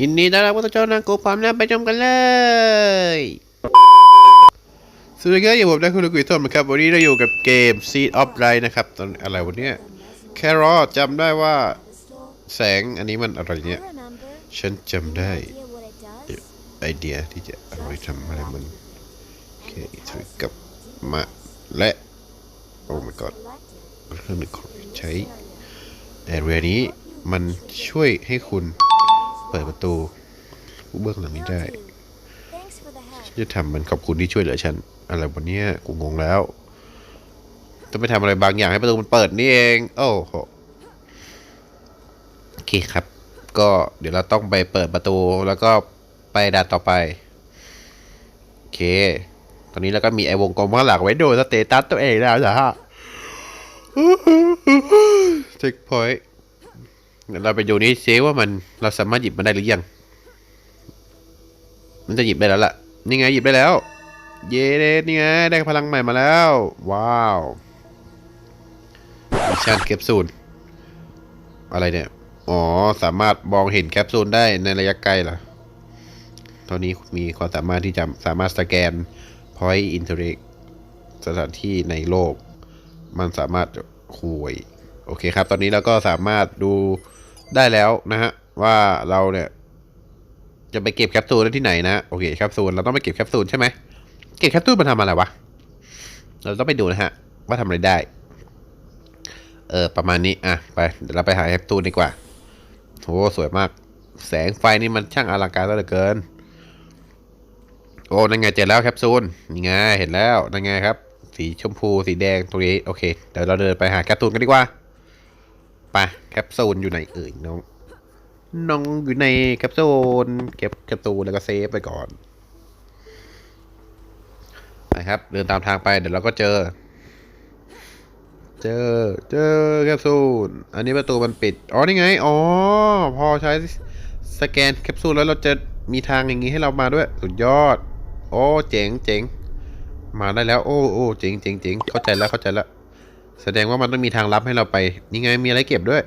ยินดีต้อนรับผู้ชมนะกูพร้อมแล้วไปชมกันเลย สวัสดีครับอยู่ผมได้คุณลูกกุยทอมนะครับ วันนี้เราอยู่กับเกม Seed of Light นะครับตอนอะไรวันเนี้ยแค่รอจำได้ว่า แสงอันนี้มันอะไรเนี่ย ฉันจำได้ ไอเดียที่จะเอาไปทำอะไรมันโอเคทริกกับมาและโอ้ my god เครื่องหนึ่งของใช้แอเรียนี้มันช่วยให้คุณเปิดประตูผู้เบื้องหลังนี้ได้จะทำมันขอบคุณที่ช่วยเหลือฉัน อะไรวันนี้กูงงแล้วต้องไปทำอะไรบางอย่างให้ประตูมันเปิดนี่เอง โอ้โหโอเคครับ ก็เดี๋ยวเราต้องไปเปิดประตูแล้วก็ ไปด่านต่อไป โอเค ตอนนี้เราก็มีไอวงกลมข้างหลังไว้ดูสเตตัสตัวเองแล้วนะฮะเช็คพอยต์เราไปดูนี่ซิว่ามันเราสามารถหยิบมันได้หรือยัง มันจะหยิบได้แล้วล่ะ นี่ไงหยิบได้แล้ว เย้เดนี่ไงได้พลังใหม่มาแล้ว ว้าวมิชชั่นแคปซูลอะไรเนี่ย อ๋อ สามารถมองเห็นแคปซูลได้ในระยะไกลเหรอ ตอนนี้มีความสามารถที่จะสามารถสแกน Point Interact สถานที่ในโลก มันสามารถคุยโอเคครับ ตอนนี้เราก็สามารถดูได้แล้วนะฮะ ว่าเราเนี่ย จะไปเก็บแคปซูลได้ที่ไหนนะ โอเคแคปซูลเราต้องไปเก็บแคปซูลใช่ไหมเก็บแคปซูลมันทำอะไรวะ เราต้องไปดูนะฮะ ว่าทำอะไรได้ เออประมาณนี้ อะ ไป เดี๋ยวเราไปหาแคปซูลดีกว่าโหสวยมาก แสงไฟนี่มันช่างอลังการซะเหลือเกิน โอ้นั่นไงเจอแล้วแคปซูลนี่ไงเห็นแล้วนั่นไงครับ สีชมพูสีแดงตรงนี้โอเคเดี๋ยวเราเดินไปหาแคปซูลกันดีกว่าไปแคปซูลอยู่ไหนเอ่ยน้องน้องอยู่ในแคปซูลเก็บแคปซูลแล้วก็เซฟไปก่อนนะครับเดินตามทางไปเดี๋ยวเราก็เจอ เจอเจอแคปซูลอันนี้ประตูมันปิดอ๋อนี่ไงอ๋อพอใช้สแกนแคปซูลแล้วเราจะมีทางอย่างนี้ให้เรามาด้วย สุดยอด อ้เจ๋งเจ๋งมาได้แล้ว โอ้โอ้เจ๋งเจ๋งเจ๋งเข้าใจแล้วเข้าใจแล้ว แสดงว่ามันต้องมีทางลับให้เราไป นี่ไงมีอะไรเก็บด้วย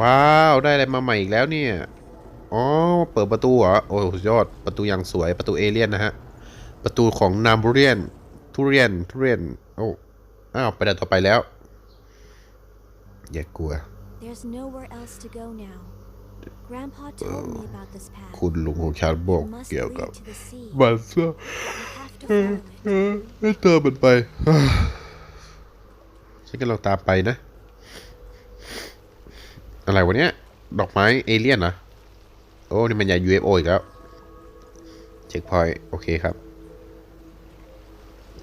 ว้าวได้อะไรมาใหม่อีกแล้วเนี่ยอ๋อเปิดประตูเหรอโอ้ยอดประตูอย่างสวยประตูเอเลี่ยนนะฮะประตูของนามบุเรียน ทุเรียนทุเรียนโอ้อ้าวไปด่านต่อไปแล้วอย่ากลัว คุณลุงของฉันบอก It must เกี่ยวกับ lead to the sea. มันซะ We have to follow it. ให้เธอมันไปฉันก็ลองตามไปนะ อะไรวะเนี้ย ดอกไม้เอเลี่ยนเหรอโอ้ นี่มันยา UFO อีกแล้ว เช็คพอยต์โอเคครับ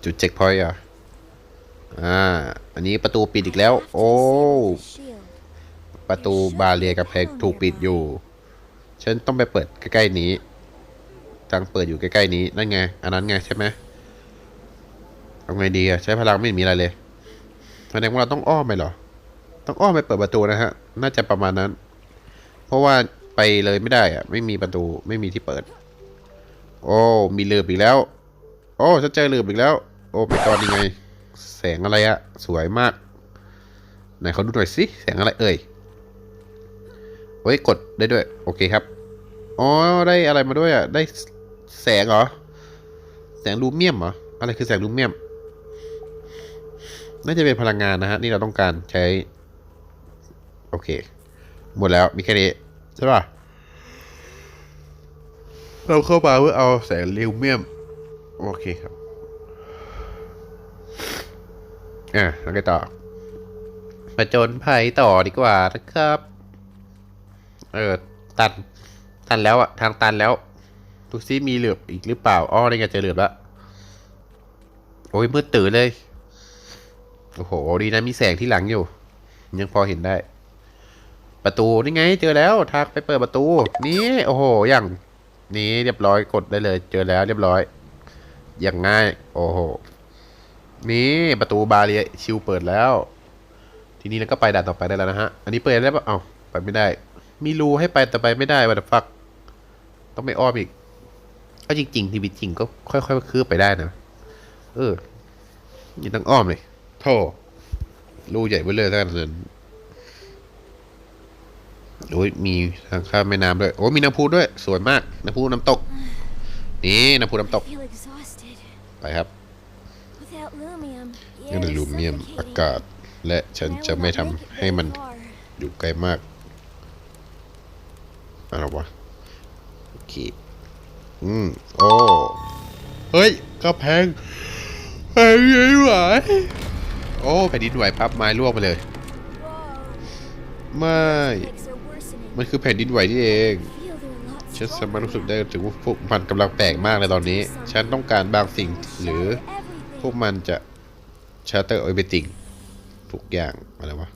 จุดเช็คพอยต์อะ อ่า อันนี้ประตูปิดอีกแล้ว โอ้ Shield. ประตูบาเรียกับแพงถูกปิดอยู่ ฉันต้องไปเปิดใกล้ๆนี้ทางเปิดอยู่ใกล้ๆนี้ นั่นไง อันนั้นไงใช่ไหมเอาไงดีอะใช้พลังไม่มีอะไรเลยแสดงว่าเราต้องอ้อมไปหรอ ต้องอ้อมไปเปิดประตูนะฮะ น่าจะประมาณนั้น เพราะว่าไปเลยไม่ได้อะไม่มีประตูไม่มีที่เปิด โอ้มีเลือบอีกแล้ว โอ้ฉันเจอเลือบอีกแล้ว โอ้ไปก่อนยังไง แสงอะไรอะสวยมากไหนเขาดูหน่อยสิแสงอะไรเอ่ย เฮ้ยกดได้ด้วย โอเคครับ อ๋อ ได้อะไรมาด้วยอะ ได้แสงเหรอ แสงลูเมียมเหรอ อะไรคือแสงลูเมียม น่าจะเป็นพลังงานนะฮะ นี่เราต้องการใช้ โอเค หมดแล้ว มีแค่นี้ใช่ป่ะ เราเข้ามาเพื่อเอาแสงลูเมียม โอเคครับอะแล้วก็ต่อมาจนภัยต่อดีกว่านะครับ เออ ตัน ตันแล้วอะทางตันแล้วดูซิมีเหลือบอีกหรือเปล่า อ้อนี่ไงเจอเหลือบแล้ว โอ้ยมืดตื่นเลย โอ้โห ดีนะมีแสงที่หลังอยู่ ยังพอเห็นได้ ประตูนี่ไง เจอแล้วทางไปเปิดประตู นี่โอ้โห อย่าง นี้เรียบร้อยกดได้เลย เจอแล้วเรียบร้อย อย่างง่าย โอ้โห นี่ประตูบาเรียชิวเปิดแล้ว ทีนี้เราก็ไปด่านต่อไปได้แล้วนะฮะ อันนี้เปิดได้ปะเอ้าไปไม่ได้ มีรูให้ไปแต่ไปไม่ได้วัตฟัก ต้องไปอ้อมอีกก็จริงๆชีวิตจริงก็ค่อยๆคืบไปได้นะ เอออยังต้องอ้อมเลยโท่รูใหญ่ไปเลยท่านนั้นโอ้ยมีทางข้ามแม่น้ำด้วย โอ้ยมีน้ำพุด้วย สวยมาก น้ำพุน้ำตก นี่น้ำพุน้ำต I ก feel exhausted. ไปครับ Without Lumium, the นี่ air เป็น is ลูเมียม suffocating. อากาศ และฉัน And I จะ will ไม่ not ทำ make it ให้มัน very far. อยู่ไกลมาก อะไรวะโอเคอืมโอ้เฮ้ยกระแพงแผ่นดินไหวโอ้แผ่นดินไหวพับไม้ล่วงไปเลย Whoa, ไม่ earthquakes are worsening. มันคือแผ่นดินไหวนี่เอง Feel they're lots ฉันสามารถรู้สึก stronger ได้ถึงว่าพวกมันกำลังแปลกมากในตอนนี้ ฉันต้องการบางสิ่งหรือ Everything. พวกมันจะชาร์เตอร์โอเบติงทุกอย่างอะไรวะ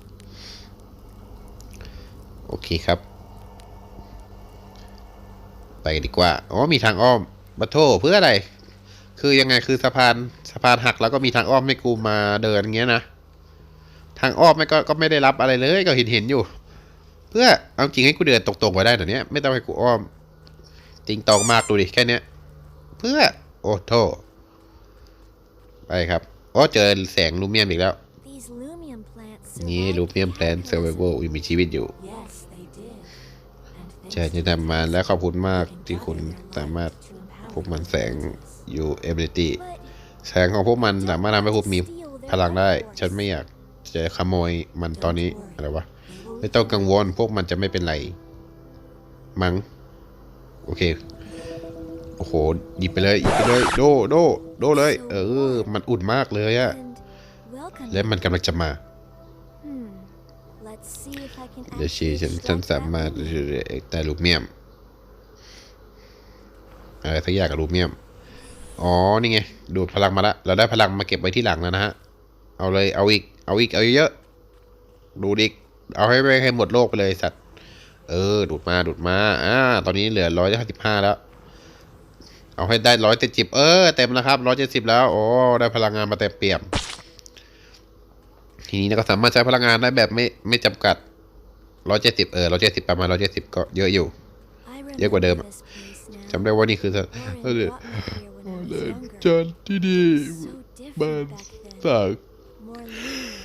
โอเคครับ ไปกันดีกว่า อ๋อมีทางอ้อมบัตโทเพื่ออะไร คือยังไงคือสะพานสะพานหักแล้วก็มีทางอ้อมให้กูมาเดินอย่างเงี้ยนะ ทางอ้อมไม่ก็ก็ไม่ได้รับอะไรเลยก็เห็นเห็นอยู่ เพื่อเอาจริงให้กูเดินตรงๆไปได้เดี๋ยวนี้ไม่ต้องให้กูอ้อม จริงตองมากดูดิแค่เนี้ย เพื่อโอ้โทไปครับโอ้เจอแสงลูเมียมอีกแล้ว These Lumium plants นี่ survived ลูเมียมแพลนเซอร์ไวโยังมีชีวิตอยู่ Yes, they did. ใช่ที่ทำมาและขอบคุณมากที่คุณสามารถพวกมันแสงอยู่เอเบลิตี้แสงของพวกมันสามารถทำให้พวกมีพลังได้ ฉันไม่อยากจะขโมยมันตอนนี้อะไรวะไม่ต้องกังวลพวกมันจะไม่เป็นไร มั้งโอเคโอ้โหหยิบไปเลยหยิบไปเลย โดโดโดเลย เออ มันอุ่นมากเลยอะและมันกำลังจะมา เดี๋ยวชีฉันฉันสามารถ that แต่ลูเมียมอะไรสักอย่างกับลูเมียม อ๋อ นี่ไง ดูดพลังมาละ เราได้พลังมาเก็บไว้ที่หลังแล้วนะฮะ เอาเลย เอาอีก เอาอีก เอาเยอะๆดูดอีก เอาให้ไปให้หมดโลกไปเลยสัตว์ เออ ดูดมา ดูดมา อ่า ตอนนี้เหลือร้อยห้าสิบห้าแล้ว เอาให้ได้ร้อยเจ็ดสิบเออ เต็มแล้วครับร้อยเจ็ดสิบแล้ว โอ้ ได้พลังงานมาเต็มเปี่ยม ทีนี้เราก็สามารถใช้พลังงานได้แบบไม่ไม่จำกัดร้อยเจ็ดสิบเออร้อยเจ็ดสิบประมาณร้อยเจ็ดสิบก็เยอะอยู่ I เยอะกว่าเดิม remember อะ this place now. จำได้ว่านี่คือส Lauren เออ brought me here when I was younger. จันที่นี่ So บ้าน different back then. ต่าง More lenient.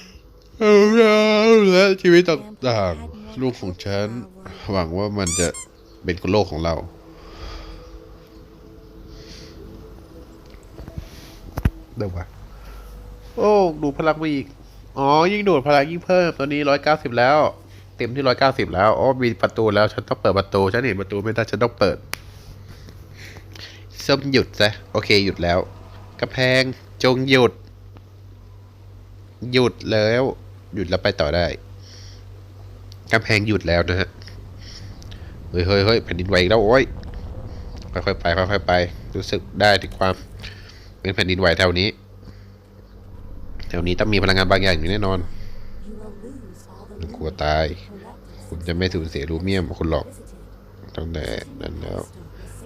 เอาแล้วและชีวิตต่างๆลูกของฉัน หวังว่ามันจะเป็นโลกของเราเดี๋ยววะโอ้ ดูพลังไปอีก อ๋อ ยิ่งดูดพลังยิ่งเพิ่มตอนนี้ร้อยเก้าสิบแล้ว เต็มที่ร้อยเก้าสิบแล้วอ๋อมีประตูแล้ว ฉันต้องเปิดประตู ฉันเห็นประตูไม่ได้ ฉันต้องเปิดส้มหยุดซะ โอเค หยุดแล้วกระแพงจงหยุด หยุดแล้ว หยุดแล้วไปต่อได้กำแพงหยุดแล้วนะฮะ เฮ้ยเฮ้ยเฮ้ยแผ่นดินไหวอีกแล้วโอ้ยค่อยๆไปค่อยๆไป รู้สึกได้ถึงความเป็นแผ่นดินไหวแถวนี้ แถวนี้ต้องมีพลังงานบางอย่างอยู่แน่นอนกลัวตาย คุณจะไม่สูญเสียลูเมียมของคุณหรอกตั้งแต่นั้นแล้ว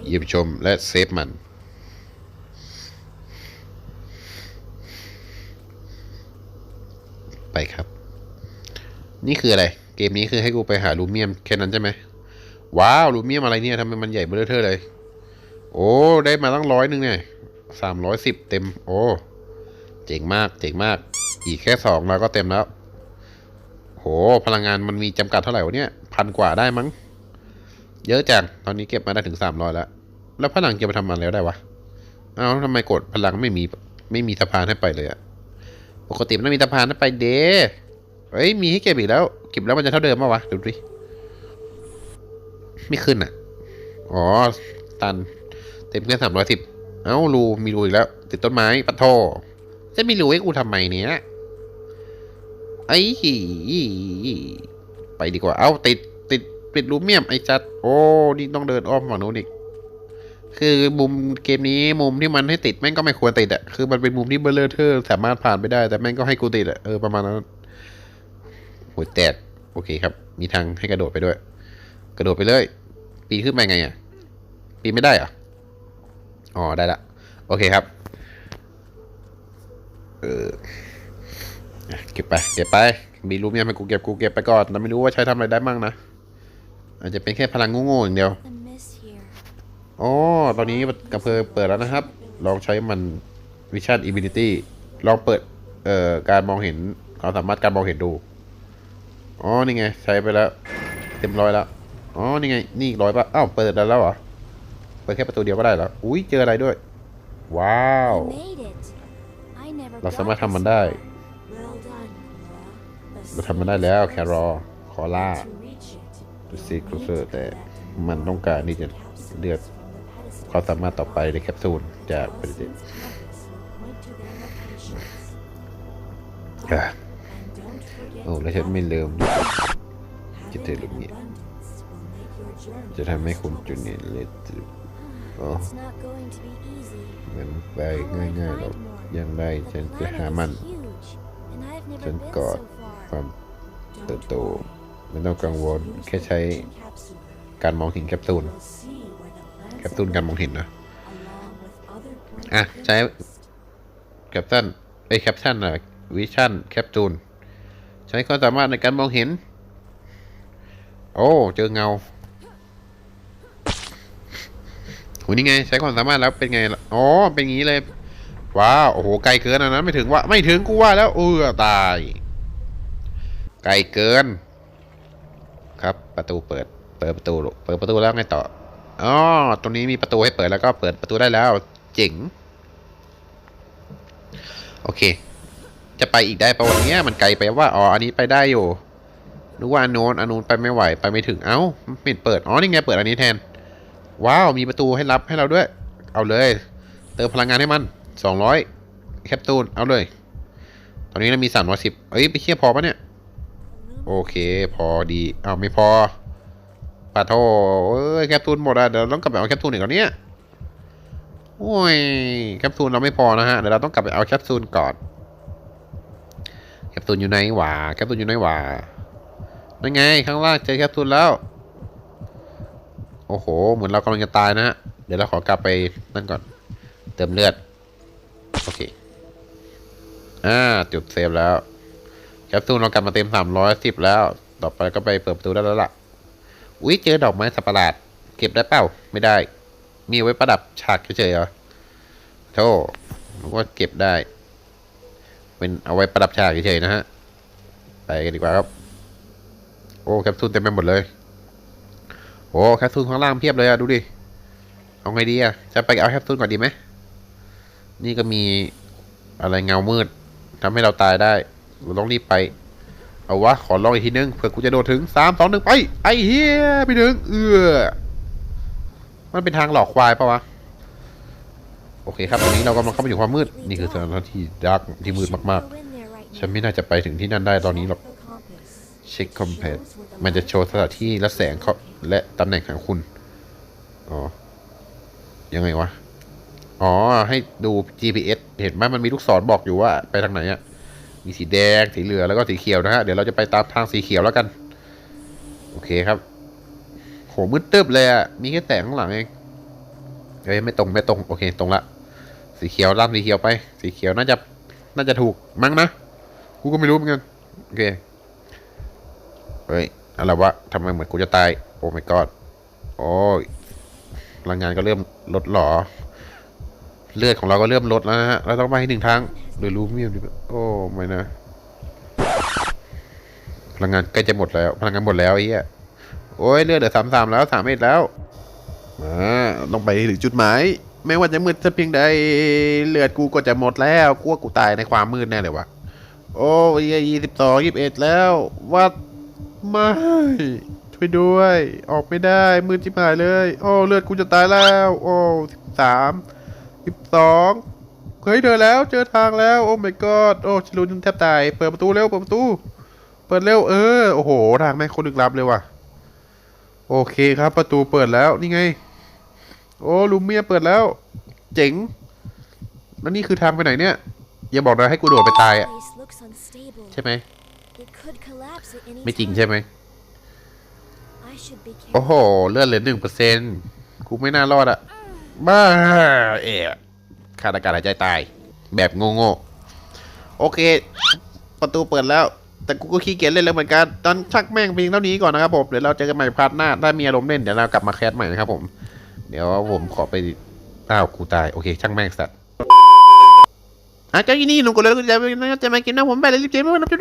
เยี่ยมชมและเซฟมัน ไปครับ นี่คืออะไร เกมนี้คือให้กูไปหาลูเมียมแค่นั้นใช่ไหมว้าวลูเมียมอะไรเนี่ยทำไมมันใหญ่เบ้อเทอเลย โอ้ ได้มาตั้งร้อยหนึ่งเนี่ยสามร้อยสิบเต็ม โอ้ เจ๋งมาก เจ๋งมาก อีกแค่สองเราก็เต็มแล้ว โห พลังงานมันมีจำกัดเท่าไหร่วะเนี่ย พันกว่าได้มั้ง เยอะจัง ตอนนี้เก็บมาได้ถึงสามร้อยแล้ว แล้วพลังจะไปทำอะไรได้วะ เอ้าทำไมกดพลังไม่มี ไม่มีสะพานให้ไปเลยอะปกติมันต้องมีสะพานให้ไปเดเฮ้ย มีให้เก็บอีกแล้ว เก็บแล้วมันจะเท่าเดิมปะวะดูดิ ไม่ขึ้นอะ อ๋อ ตัน เต็มแค่สามร้อยสิบเอ้ารูมีรูอีกแล้ว ติดต้นไม้ปะโท จะไมีรูให้กูทำไมเนี้ยไอ้ไปดีกว่า เอ้าติดติดติดรูเมียมไอ้จัด โอ้นี่ต้องเดินอ้อมฝั่งนู้นอีก คือมุมเกมนี้มุมที่มันให้ติดแม่งก็ไม่ควรติดอะคือมันเป็นมุมที่เบลเลอร์เทอสามารถผ่านไปได้ แต่แม่งก็ให้กูติดอะเออประมาณนั้นหัวแตกโอเคครับ มีทางให้กระโดดไปด้วย กระโดดไปเลย ปีนขึ้นไปไงอะปีนไม่ได้อะอ๋อได้ละ โอเคครับ เอออะเก็บไป เก็บไป มีรูเมียมให้กูเก็บกูเก็บไปก่อนแต่ไม่รู้ว่าใช้ทำอะไรได้มั่งนะ อาจจะเป็นแค่พลังโง่ๆอย่างเดียว The mist here. อ๋อตอนนี้กระเพอเปิดแล้วนะครับ ลองใช้มันวิชั่นอิ i ิ i ตี้ลองเปิด เอ่อ การมองเห็นความสามารถการมองเห็นดู อ๋อ นี่ไง ใช้ไปแล้ว เต็มร้อยแล้ว อ๋อ นี่ไง นี่อีกร้อยป่ะอ้าว เปิดได้แล้วเหรอ เปิดแค่ประตูเดียวก็ได้เหรอ อุ้ยเจออะไรด้วย ว้าว เราสามารถทำมันได้ เราทำมันได้แล้วแครอคอล่าดูซีครูเซอร์แต่มันต้องการนี่จะเลือดความสามารถต่อไปในแคปซูลจะกปฏิเสธโอ้และฉันไม่ลืมจิตถึงเรื่องนี้จะทำให้คุณจุนเนียเลต ก็มันไปง่ายๆหรอกยังได้ฉันจะหามัน ฉันกอดความเติบโตไม่ต้องกังวลแค่ใช้การมองเห็นแคปซูลแคปซูลการมองเห็นนะอะ ใช้แคปชั่นไอแคปชั่นอะวิชั่นแคปซูลใช้ความสามารถในการมองเห็น โอ้ เจอเงา โหนี่ไงใช้ความสามารถแล้วเป็นไงอ๋อเป็นงี้เลย ว้าวโอ้โหไกลเกินอันนั้นไม่ถึงว่าไม่ถึงกูว่าแล้วเออตาย ไกลเกิน ครับประตูเปิด เปิดประตูเปิดประตูแล้วไงต่ออ๋อตรงนี้มีประตูให้เปิดแล้วก็เปิดประตูได้แล้วเจ๋งโอเค จะไปอีกได้ปะวันนี้มันไกลไปว่าอ๋ออันนี้ไปได้อยู่นึกว่าอันโน้นอันนู้นไปไม่ไหวไปไม่ถึงเอ้ามันปิดเปิดอ๋อนี่ไงเปิดอันนี้แทน ว้าว มีประตูให้รับให้เราด้วย เอาเลย เติมพลังงานให้มันสองร้อยแคปซูลเอาเลย ตอนนี้เรามีสามร้อยสิบเอ้ย ไปเคี่ยพอปะเนี่ย โอเค พอดี เอาไม่พอปาโทเอ้ย แคปซูลหมดอะเดี๋ยวเราต้องกลับไปเอาแคปซูลอีกแล้วเนี่ยโอ้ย แคปซูลเราไม่พอนะฮะ เดี๋ยวเราต้องกลับไปเอาแคปซูลก่อน แคปซูลอยู่ไหนหว่า แคปซูลอยู่ไหนหว่านั่นไง ข้างล่างเจอแคปซูลแล้ว โอ้โห เหมือนเรากำลังจะตายนะฮะ เดี๋ยวเราขอกลับไปนั่นก่อน เติมเลือด โอเค อ่า จุดเซฟแล้ว แคปซูลเรากลับมาเต็มสามร้อยสิบแล้ว ต่อไปก็ไปเปิดประตูได้แล้วล่ะ อุ้ยเจอดอกไม้สับประหลาด เก็บได้เปล่า ไม่ได้ มีไว้ประดับฉากเฉยๆเหรอโธ่ผมว่าเก็บได้ เป็นเอาไว้ประดับฉากเฉยๆนะฮะ ไปกันดีกว่าครับ โอ้ แคปซูลเต็มไปหมดเลย โอ้แคปซูลข้างล่างเพียบเลยอะดูดิ เอาไงดีอะจะไปเอาแคปซูลก่อนดีไหม นี่ก็มีอะไรเงามืดทำให้เราตายได้ เราต้องรีบไป เอาวะ ขอลองอีกทีนึงเผื่อกูจะโดดถึงสามสองหนึ่งไป ไอ้เฮียไปถึง เอือมันเป็นทางหลอกควายปะวะ โอเคครับตอนนี้เรากำลังเข้าไปอยู่ความมืด นี่คือสถานที่ดากที่มืดมากๆ ฉันไม่น่าจะไปถึงที่นั่นได้ตอนนี้หรอก เช็คคอมเพลตมันจะโชว์สถานที่และแสงเขาและตำแหน่งของคุณ อ๋อ ยังไงวะ อ๋อ ให้ดู GPS เห็นไหมมันมีลูกศรบอกอยู่ว่า ไปทางไหนอะมีสีแดง สีเหลืองแล้วก็สีเขียวนะฮะ เดี๋ยวเราจะไปตามทางสีเขียวแล้วกัน โอเคครับ โห มืดตึ๊บเลยอะมีแค่แสงข้างหลังเองเอ้ยไม่ตรงไม่ตรง โอเค ตรงละ สีเขียวล่ามสีเขียวไป สีเขียวน่าจะ น่าจะถูกมั้งนะ กูก็ไม่รู้เหมือนกัน โอเค เฮ้ยอะไรวะทำไมเหมือนกูจะตาย โอ้ my god โอ้ยพลังงานก็เริ่มลดหรอ เลือดของเราก็เริ่มลดแล้วนะฮะ เราต้องไปให้หนึ่งทางโดยรู้มีดโอ้ไม่นะ พลังงานใกล้จะหมดแล้ว พลังงานหมดแล้วไอ้เหี้ย โอ้ยเลือดเหลือสามสามแล้วสามเอ็ดแล้ว มาต้องไปถึงจุดหมายไม่ว่าจะมืดสักเพียงใดเลือดกูก็จะหมดแล้วกลัวกูตายในความมืดแน่เลยวะโอ้ยยี่สิบสองยี่สิบเอ็ดแล้ววัด ไม่ ช่วยด้วย ออกไม่ได้ มือจิบหายเลย โอ้ เลือดกูจะตายแล้ว โอ้สิบสามสิบสองเฮ้ยเจอแล้ว เจอทางแล้ว โอ้ my god โอ้ชิลุนแทบตาย เปิดประตูเร็ว เปิดประตู เปิดเร็ว เออ โอ้โห ทางแม่งคนลึกลับเลยว่ะ โอเคครับ ประตูเปิดแล้ว นี่ไง โอ้ลูเมียเปิดแล้ว เจ๋ง แล้วนี่คือทางไปไหนเนี่ย อย่าบอกนะให้กูโดดไปตายอะ Place looks unstable. ใช่ไหม ไม่จริง time. ใช่ไหม I should be โอ้ careful. โห เลือดเหลือหนึ่งเปอร์เซ็นต์กูไม่น่ารอดอะบ้าเอะขาดอากาศหายใจตาย แบบโง่ๆโอเค ประตูเปิดแล้ว แต่กูก็ขี้เกียจเล่นแล้วเหมือนกันตอนชักแม่งเพียงเท่านี้ก่อนนะครับผม เดี๋ยวเราเจอกันใหม่พาร์ทหน้า ถ้ามีอารมณ์เล่นเดี๋ยวเรากลับมาแคสใหม่นะครับผม เดี๋ยวผมขอไป อ้าวกูตาย โอเคช่างแม่งสัตว์อาเจ้ายี่นี่หนุ่มกดเลยกูจะจะมากินนะผมไปเลยรีบเจ๊ไม่ต้อง